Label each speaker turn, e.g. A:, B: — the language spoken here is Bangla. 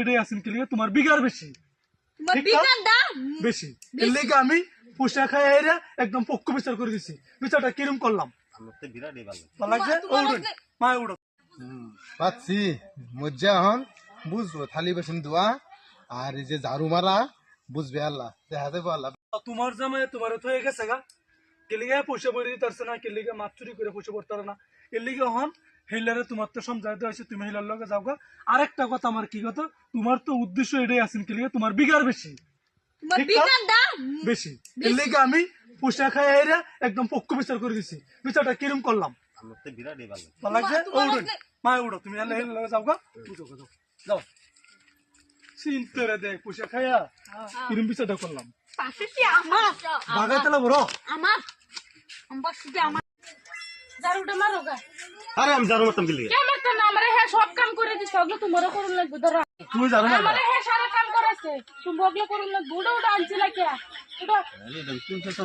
A: এটাই আছেন কি লিগে? তোমার বিঘার বেশি।
B: তোমার
A: ঠিক
B: বিকার দা
A: বেশি। এর লেগে আমি পোষা খাই হেরে একদম পক্ষ বিচার করে দিছি। বিচারটা কিরম করলাম?
C: আমার তো বিরাটই ভালো।
A: ভালো লাগছে?
B: তোমার
A: উড়ুন
B: লাগছে-
A: মা উড়ো
D: পাচ্ছি। মজ্জা এখন বুঝব থালি বাসন ধোয়া। আর এই যে ঝাড়ু মারা বুঝবে আল্লাহ। দেখা দেবো আল্লাহ।
A: তোমার জামাই তোমার তো গেছে গা। কেলিগে পয়সা বই দিতে না কেলিগে মাছ চুরি করে পয়সা পড়তে না। এর লিগে হন হিলারে তোমার তো সমঝাইতে হয়েছে তুমি হিলার লগে যাও গা আরেকটা কথা আমার কি কথা তোমার তো উদ্দেশ্য এটাই আছেন কেলিগে তোমার বিঘার বেশি। বেশি। এর লিগে আমি পোষা খাই হেরে একদম পক্ষ বিচার করে দিছি। বিচারটা কিরম করলাম?
C: আমার তো বিরাটই ভালো
A: ভালো লাগছে?
B: তোমার
A: মা উড়ো তুমি এলে হিলার লগে যাও গা যাও যাও। চিন্তা দেখ পোষা খাইয়া। কিরম বিচারটা করলাম?
B: পাশে কি আমার।
A: বাগাইতে বড়
B: আমার। আমার শুধু আমার। দারুটা মারো গা।
C: আরে আমি জানো গেলি
E: না আমার হ্যাঁ সব কাম করে দিছে ওগুলো তোমারও করুন লাগবে ধরো।
A: তুমি জানো না
E: আমার হ্যাঁ সারা কাম করেছে তুমি ওগুলো করুন লাগবে ওটা ওটা আনছি লাগে ওটা
C: তিনশো তো